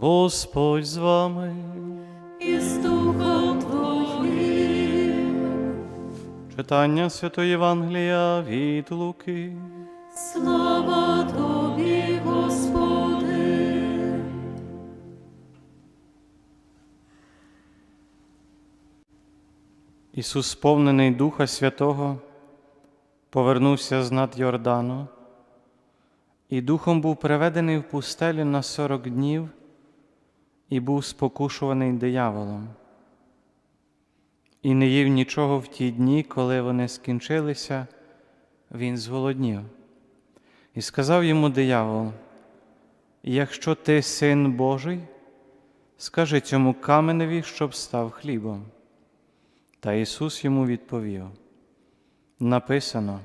Господь з вами. і з Духом Твоїм. Читання Святої Євангелія від Луки. Слава Тобі, Господи. Ісус, сповнений Духа Святого, повернувся з над Йордану, і духом був переведений в пустелю на сорок днів і був спокушуваний дияволом. І не їв нічого в ті дні, коли вони скінчилися, він зголоднів. І сказав йому диявол: Якщо ти син Божий, скажи цьому каменеві, щоб став хлібом. Та Ісус йому відповів: написано,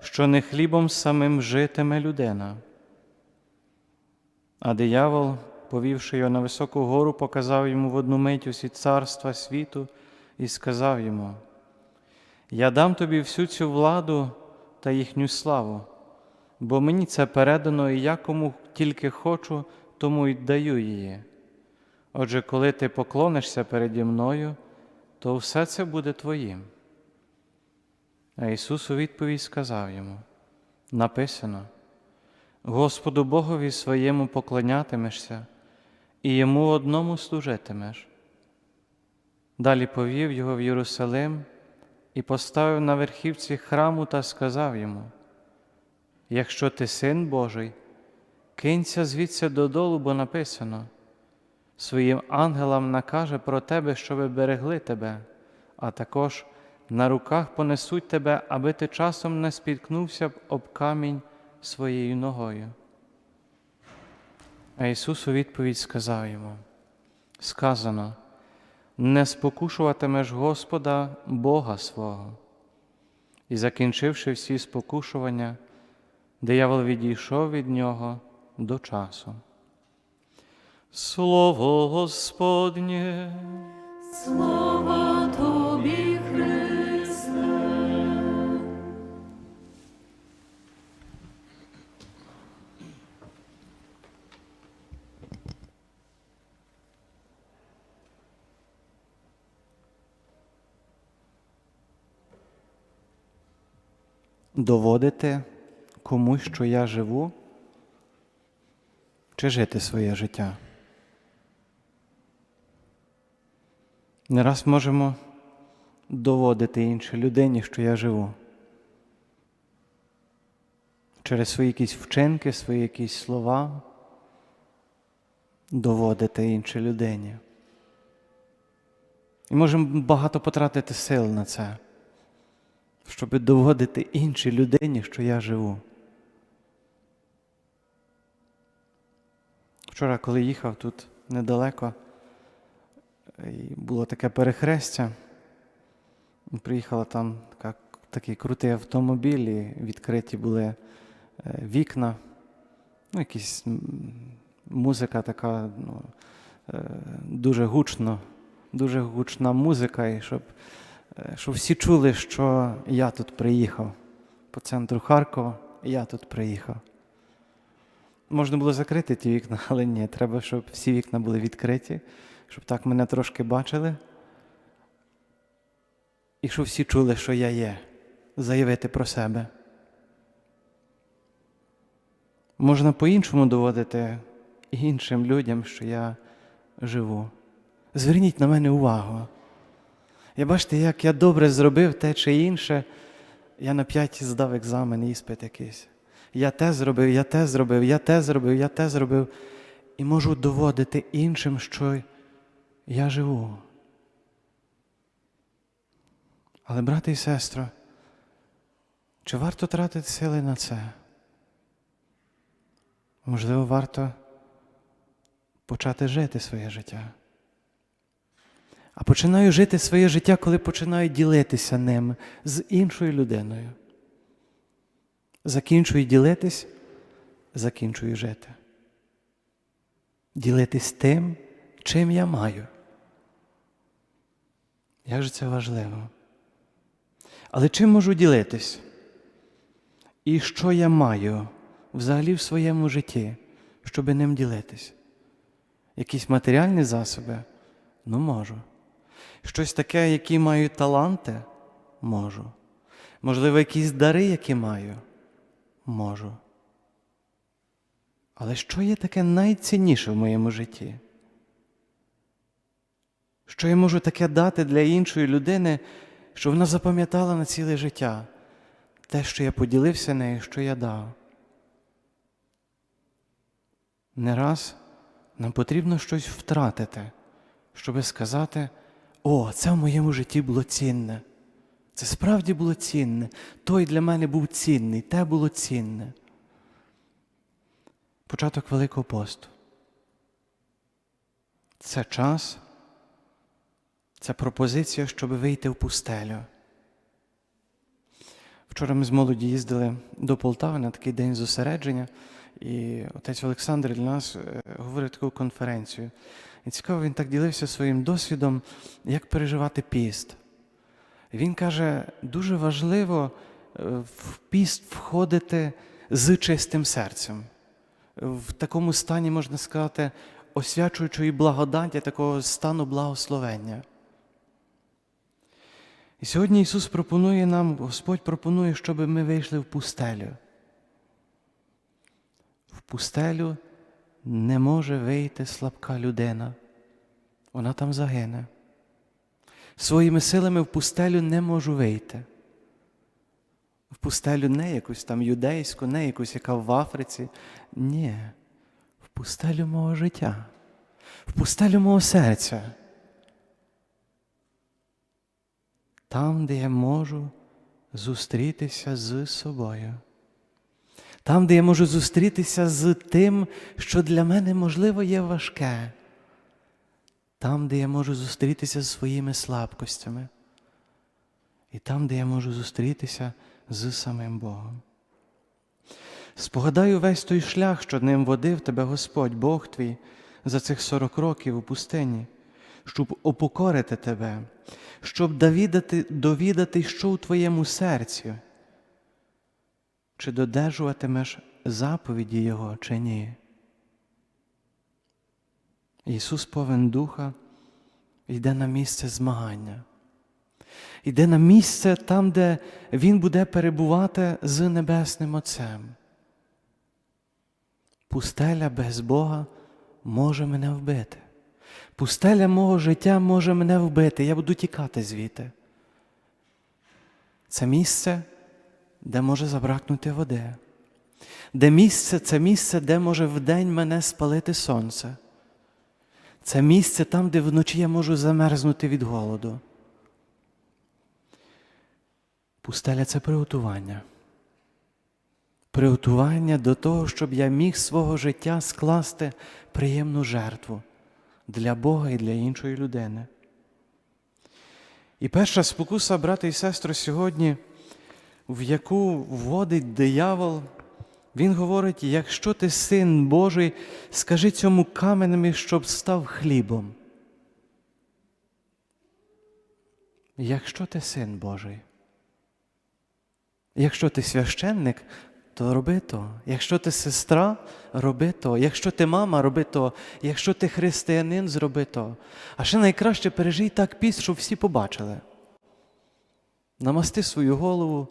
що не хлібом самим житиме людина. А диявол, повівши його на високу гору, показав йому в одну мить усі царства світу і сказав йому: Я дам тобі всю цю владу та їхню славу, бо мені це передано, і я кому тільки хочу, тому й даю її. Отже, коли ти поклонишся переді мною, то все це буде твоїм. А Ісус у відповідь сказав йому: написано: Господу Богові своєму поклонятимешся, і йому одному служитимеш. Далі повів його в Єрусалим і поставив на верхівці храму та сказав йому: Якщо ти син Божий, кинься звідси додолу, бо написано своїм ангелам накаже про тебе, щоби берегли тебе, а також на руках понесуть тебе, аби ти часом не спіткнувся б об камінь своєю ногою. А Ісус у відповідь сказав йому: сказано, не спокушуватимеш Господа Бога свого. І, закінчивши всі спокушування, диявол відійшов від нього до часу. Слово Господнє, Слава доводити комусь, що я живу, чи жити своє життя. Не раз можемо доводити іншій людині, що я живу. Через свої якісь вчинки, свої якісь слова доводити іншій людині. І можемо багато потратити сил на це, щоб доводити іншій людині, що я живу. Вчора, коли їхав тут недалеко, було таке перехрестя. Приїхала там така, такий крутий автомобіль, і відкриті були е, вікна, ну, якісь музика така, ну, е, дуже гучно, дуже гучна музика, і щоб, е, щоб всі чули, що я тут приїхав по центру Харкова, я тут приїхав. Можна було закрити ті вікна, але ні, треба, щоб всі вікна були відкриті, щоб так мене трошки бачили. І щоб всі чули, що я є, заявити про себе. Можна по-іншому доводити іншим людям, що я живу. Зверніть на мене увагу. Я бачите, як я добре зробив те чи інше, я на п'ять здав екзамен, іспит якийсь. Я те зробив, я те зробив, я те зробив, я те зробив. І можу доводити іншим, що я живу. Але, брати і сестро, чи варто тратити сили на це? Можливо, варто почати жити своє життя. А починаю жити своє життя, коли починаю ділитися ним з іншою людиною. Закінчую ділитись, закінчую жити. Ділитись тим, чим я маю. Як же це важливо? Але чим можу ділитись? І що я маю взагалі в своєму житті, щоб ним ділитись? Якісь матеріальні засоби? Ну, можу. Щось таке, які маю таланти? Можу. Можливо, якісь дари, які маю? Можу. Але що є таке найцінніше в моєму житті? Що я можу таке дати для іншої людини, що вона запам'ятала на ціле життя? Те, що я поділився нею, що я дав. Не раз нам потрібно щось втратити, щоб сказати, о, це в моєму житті було цінне. Це справді було цінне. Той для мене був цінний, те було цінне. Початок Великого посту. Це час, це пропозиція, щоб вийти в пустелю. Вчора ми з молоді їздили до Полтави на такий день зосередження, і отець Олександр для нас е, говорив таку конференцію. І цікаво, він так ділився своїм досвідом, як переживати піст. Він каже, дуже важливо е, в піст входити з чистим серцем. В такому стані, можна сказати, освячуючої благодаті, такого стану благословення. І сьогодні Ісус пропонує нам, Господь пропонує, щоб ми вийшли в пустелю. Пустелю не може вийти слабка людина. Вона там загине. Своїми силами в пустелю не можу вийти. В пустелю не якусь там юдейську, не якусь, яка в Африці. Ні. В пустелю мого життя, в пустелю мого серця. Там, де я можу зустрітися з собою. Там, де я можу зустрітися з тим, що для мене, можливо, є важке. Там, де я можу зустрітися з своїми слабкостями. І там, де я можу зустрітися з самим Богом. Спогадаю весь той шлях, що ним водив тебе Господь, Бог твій, за цих сорок років у пустині, щоб опокорити тебе, щоб довідати, довідати, що у твоєму серці, чи додержуватимеш заповіді Його, чи ні. Ісус повен Духа йде на місце змагання. Йде на місце там, де Він буде перебувати з Небесним Отцем. Пустеля без Бога може мене вбити. Пустеля мого життя може мене вбити. Я буду тікати звідти. Це місце, де може забракнути води. Де місце це місце, де може вдень мене спалити сонце. Це місце там, де вночі я можу замерзнути від голоду. Пустеля це приготування. Приготування до того, щоб я міг свого життя скласти приємну жертву для Бога і для іншої людини. І перша спокуса, брати і сестри, сьогодні, в яку вводить диявол, він говорить: якщо ти син Божий, скажи цьому каменем, щоб став хлібом. Якщо ти син Божий, якщо ти священник, то роби то. Якщо ти сестра, роби то. Якщо ти мама, роби то. Якщо ти християнин, зроби то. А ще найкраще пережий так піст, щоб всі побачили. Намасти свою голову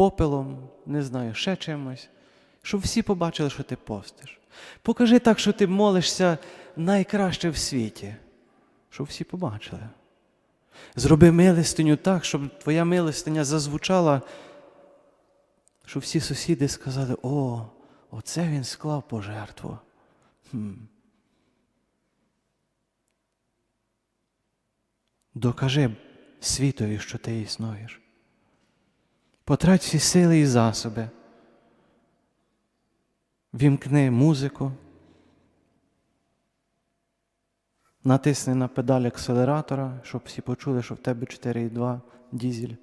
попелом, не знаю, ще чимось, щоб всі побачили, що ти постиш. Покажи так, що ти молишся найкраще в світі, щоб всі побачили. Зроби милостиню так, щоб твоя милостиня зазвучала щоб всі сусіди сказали, о, оце він склав пожертву. Хм. Докажи світові, що ти існуєш. Потрать всі сили і засоби. Вімкни музику, натисни на педаль акселератора, щоб всі почули, що в тебе 4,2 дізель.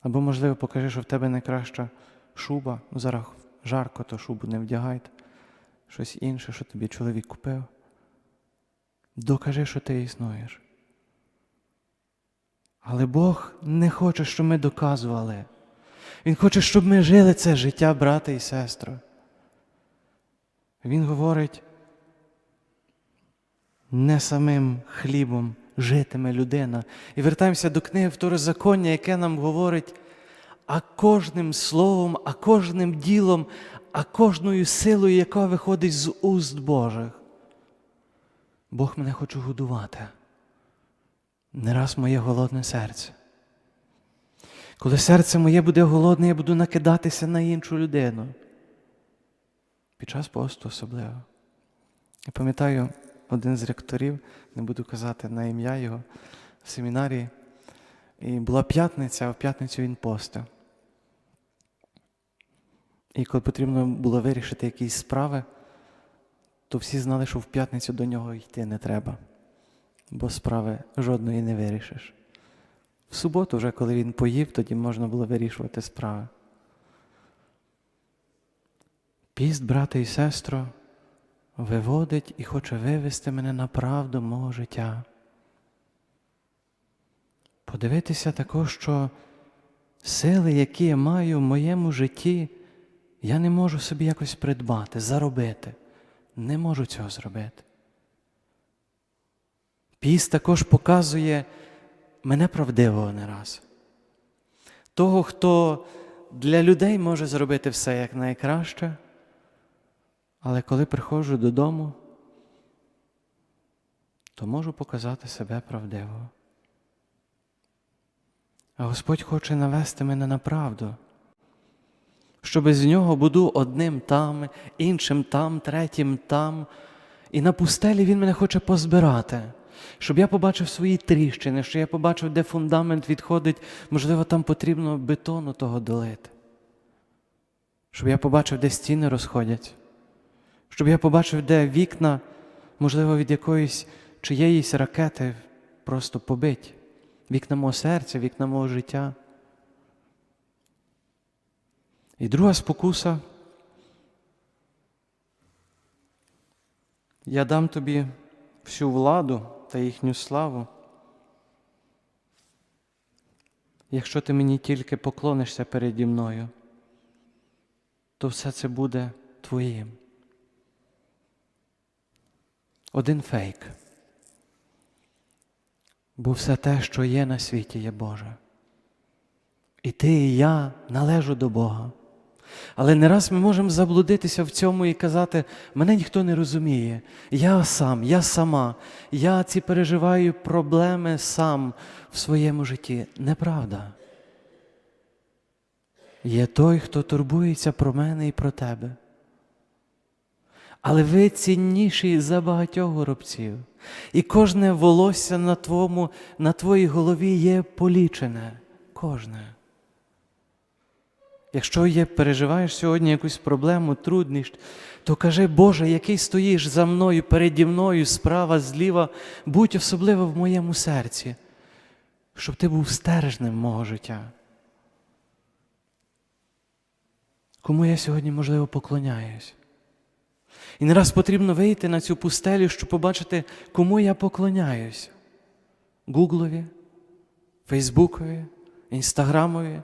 Або, можливо, покажи, що в тебе найкраща шуба. Зараз жарко, то шубу не вдягайте. Щось інше, що тобі чоловік купив. Докажи, що ти існуєш. Але Бог не хоче, щоб ми доказували. Він хоче, щоб ми жили це життя, брате і сестро. Він говорить, не самим хлібом житиме людина. І вертаємося до книги Второзаконня, яке нам говорить, а кожним словом, а кожним ділом, а кожною силою, яка виходить з уст Божих. Бог мене хоче годувати. Не раз моє голодне серце. Коли серце моє буде голодне, я буду накидатися на іншу людину. Під час посту особливо. Я пам'ятаю, один з ректорів, не буду казати на ім'я його, в семінарії. І була п'ятниця, а в п'ятницю він постив. І коли потрібно було вирішити якісь справи, то всі знали, що в п'ятницю до нього йти не треба, бо справи жодної не вирішиш. В суботу, вже коли він поїв, тоді можна було вирішувати справи. Піст, брате і сестро, виводить і хоче вивести мене на правду мого життя. Подивитися також, що сили, які я маю в моєму житті, я не можу собі якось придбати, заробити. Не можу цього зробити. Піст також показує мене правдивого не раз. Того, хто для людей може зробити все як найкраще, але коли приходжу додому, то можу показати себе правдиво. А Господь хоче навести мене на правду, щоб з нього буду одним там, іншим там, третім там. І на пустелі Він мене хоче позбирати, щоб я побачив свої тріщини, щоб я побачив, де фундамент відходить, можливо, там потрібно бетону того долити. Щоб я побачив, де стіни розходять, щоб я побачив, де вікна, можливо, від якоїсь чиєїсь ракети просто побиті. Вікна мого серця, вікна мого життя. І друга спокуса. Я дам тобі всю владу та їхню славу. Якщо ти мені тільки поклонишся переді мною, то все це буде твоїм. Один фейк. Бо все те, що є на світі, є Боже. І ти, і я належу до Бога. Але не раз ми можемо заблудитися в цьому і казати, мене ніхто не розуміє. Я сам, я сама, я ці переживаю проблеми сам в своєму житті. Неправда. Є той, хто турбується про мене і про тебе. Але ви цінніші за багатьох горобців. І кожне волосся на, твоєму, на твоїй голові є полічене. Кожне. Якщо є, переживаєш сьогодні якусь проблему, трудність, то кажи, Боже, який стоїш за мною, переді мною, справа, зліва, будь особливо в моєму серці, щоб ти був стержнем мого життя. Кому я сьогодні, можливо, поклоняюсь? І не раз потрібно вийти на цю пустелю, щоб побачити, кому я поклоняюсь. Гуглові, Фейсбукові, Інстаграмові,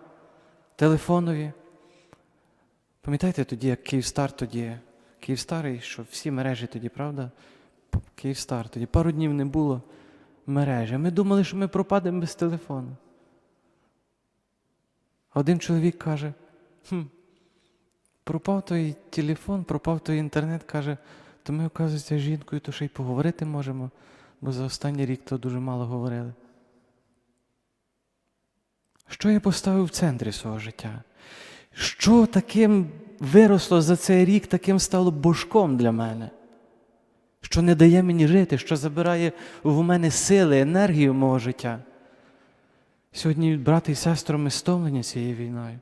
телефонові. Пам'ятаєте тоді, як Київстар тоді, Київстар, що всі мережі тоді, правда? Київстар тоді пару днів не було мережі. Ми думали, що ми пропадемо без телефону. Один чоловік каже, хм, пропав той телефон, пропав той інтернет, каже, то ми, оказується, з жінкою, то ще й поговорити можемо, бо за останній рік то дуже мало говорили. Що я поставив в центрі свого життя? Що таким виросло за цей рік, таким стало божком для мене? Що не дає мені жити, що забирає в мене сили, енергію мого життя? Сьогодні, брати і сестри, ми стомлені цією війною.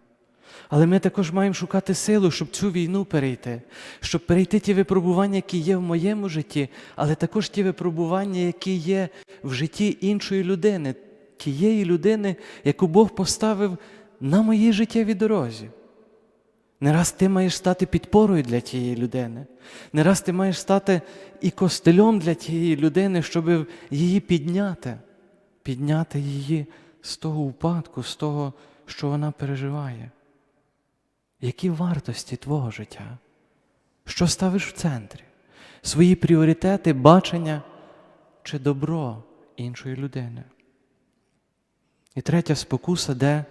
Але ми також маємо шукати силу, щоб цю війну перейти, щоб перейти ті випробування, які є в моєму житті, але також ті випробування, які є в житті іншої людини, тієї людини, яку Бог поставив на моїй життєвій дорозі. Не раз ти маєш стати підпорою для тієї людини, не раз ти маєш стати і костелем для тієї людини, щоб її підняти, підняти її з того упадку, з того, що вона переживає. Які вартості твого життя? Що ставиш в центрі? Свої пріоритети, бачення чи добро іншої людини. І третя спокуса, де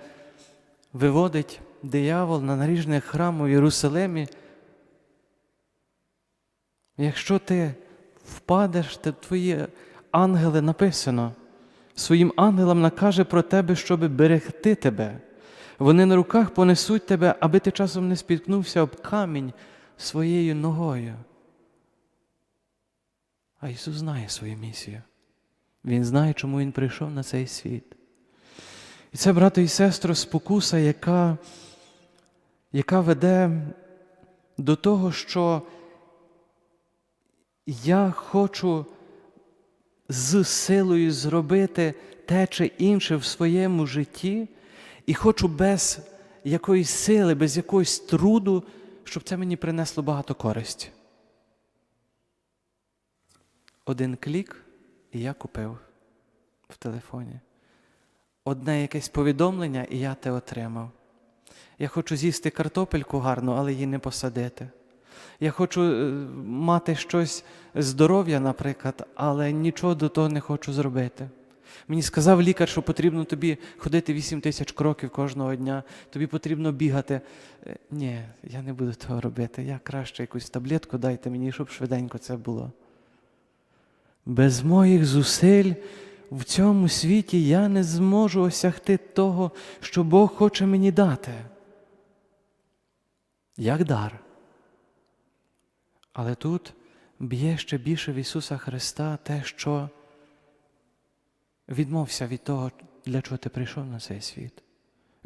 виводить диявол на наріжний храм у Єрусалимі. Якщо ти впадеш, то твої ангели написано. Своїм ангелам накаже про тебе, щоб берегти тебе. Вони на руках понесуть тебе, аби ти часом не спіткнувся об камінь своєю ногою. А Ісус знає свою місію. Він знає, чому Він прийшов на цей світ. І це, брато і сестро, спокуса, яка, яка веде до того, що я хочу з силою зробити те чи інше в своєму житті, і хочу без якоїсь сили, без якогось труду, щоб це мені принесло багато користі. Один клік, і я купив в телефоні. Одне якесь повідомлення, і я те отримав. Я хочу з'їсти картопельку гарну, але її не посадити. Я хочу е, мати щось здоров'я, наприклад, але нічого до того не хочу зробити. Мені сказав лікар, що потрібно тобі ходити 8 тисяч кроків кожного дня, тобі потрібно бігати. Е, Ні, я не буду того робити. Я краще якусь таблетку дайте мені, щоб швиденько це було. Без моїх зусиль в цьому світі я не зможу осягти того, що Бог хоче мені дати. Як дар. Але тут б'є ще більше в Ісуса Христа те, що відмовся від того, для чого ти прийшов на цей світ.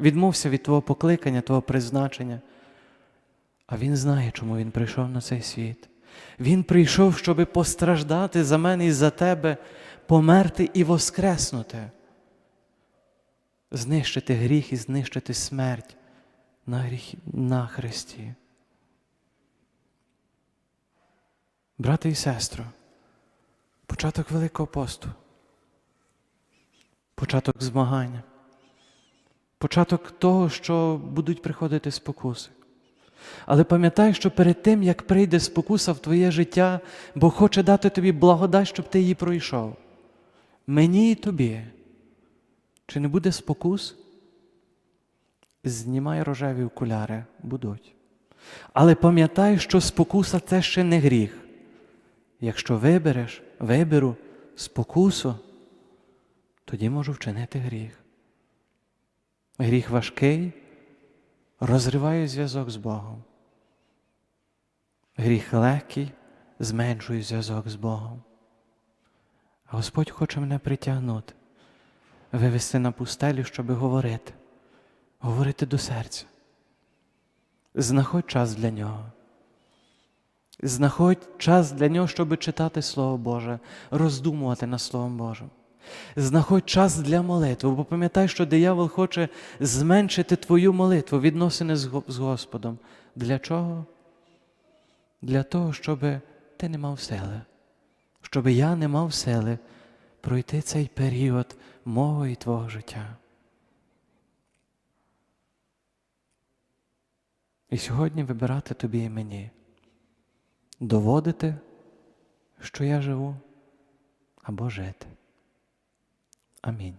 Відмовся від твого покликання, твого призначення. А Він знає, чому Він прийшов на цей світ. Він прийшов, щоб постраждати за мене і за тебе, померти і воскреснути, знищити гріх і знищити смерть на, гріх, на Христі. Брати і сестро, початок Великого посту, початок змагання, початок того, що будуть приходити спокуси. Але пам'ятай, що перед тим, як прийде спокуса в твоє життя, Бог хоче дати тобі благодать, щоб ти її пройшов. Мені і тобі. Чи не буде спокус? Знімай рожеві окуляри, будуть. Але пам'ятай, що спокуса це ще не гріх. Якщо вибереш, виберу спокусу, тоді можу вчинити гріх. Гріх важкий, розриває зв'язок з Богом. Гріх легкий, зменшує зв'язок з Богом. Господь хоче мене притягнути, вивести на пустелю, щоб говорити, говорити до серця. Знаходь час для нього. Знаходь час для нього, щоб читати Слово Боже, роздумувати над Словом Божим. Знаходь час для молитви, бо пам'ятай, що диявол хоче зменшити твою молитву, відносини з Господом. Для чого? Для того, щоб ти не мав сили, щоб я не мав сили пройти цей період мого і твого життя. І сьогодні вибирати тобі і мені, доводити, що я живу, або жити. Амінь.